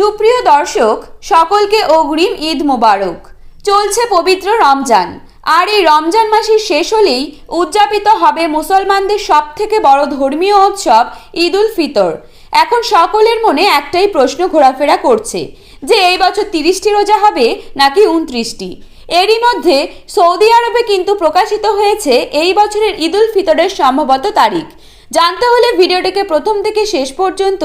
সুপ্রিয় দর্শক, সকলকে অগ্রিম ঈদ মোবারক। চলছে পবিত্র রমজান। আর এই রমজান মাসের শেষ হলেই উদযাপিত হবে মুসলমানদের সব থেকে বড় ধর্মীয় উৎসব ঈদ উল ফিতর। এখন সকলের মনে একটাই প্রশ্ন ঘোরাফেরা করছে, যে এই বছর তিরিশটি রোজা হবে নাকি উনত্রিশটি? এরই মধ্যে সৌদি আরবে কিন্তু প্রকাশিত হয়েছে এই বছরের ঈদ উল ফিতরের সম্ভবত তারিখ। জানতে হলে ভিডিওটিকে প্রথম থেকে শেষ পর্যন্ত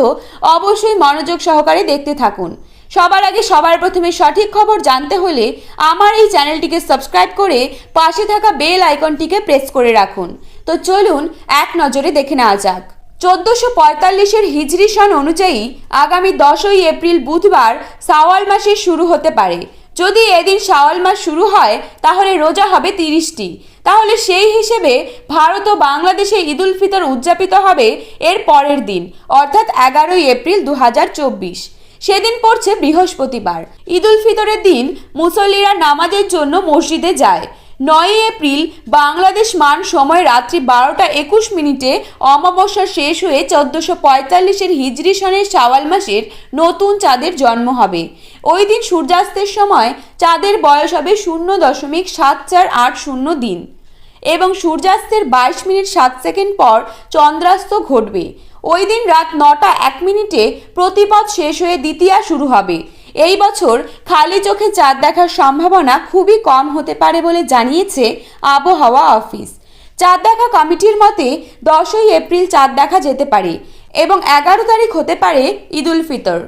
অবশ্যই মনোযোগ সহকারে দেখতে থাকুন। সবার আগে সবার প্রথমে সঠিক খবর জানতে হলে আমার এই চ্যানেলটিকে সাবস্ক্রাইব করে পাশে থাকা বেল আইকনটিকে প্রেস করে রাখুন। তো চলুন এক নজরে দেখে নেওয়া যাক। চোদ্দশো পঁয়তাল্লিশের হিজরি সন অনুযায়ী আগামী দশই এপ্রিল বুধবার সাওয়াল মাসের শুরু হতে পারে। যদি এদিন শাওয়াল মাস শুরু হয়, তাহলে রোজা হবে তিরিশটি। তাহলে সেই হিসেবে ভারত ও বাংলাদেশে ঈদুল ফিতর উদযাপিত হবে এর পরের দিন, অর্থাৎ এগারোই এপ্রিল দু হাজার চব্বিশ। সেদিন পড়ছে বৃহস্পতিবার। ঈদুল ফিতরের দিন মুসল্লিরা নামাজের জন্য মসজিদে যায়। নয় এপ্রিল বাংলাদেশ মান সময় রাত্রি বারোটা একুশ মিনিটে অমাবস্যা শেষ হয়ে চোদ্দশো পঁয়তাল্লিশের হিজরি সনের শাওয়াল মাসের নতুন চাঁদের জন্ম হবে। ওই দিন সূর্যাস্তের সময় চাঁদের বয়স হবে শূন্য দশমিক সাত চার আট শূন্য দিন এবং সূর্যাস্তের বাইশ মিনিট সাত সেকেন্ড পর চন্দ্রাস্ত ঘটবে। ওই দিন রাত নটা এক মিনিটে প্রতিপদ শেষ হয়ে দ্বিতীয়া শুরু হবে। এই বছর খালি চোখে চাঁদ দেখার সম্ভাবনা খুবই কম হতে পারে বলে জানিয়েছে আবহাওয়া অফিস। চাঁদ দেখা কমিটির মতে দশই এপ্রিল চাঁদ দেখা যেতে পারে এবং এগারো তারিখ হতে পারে ঈদুল ফিতর।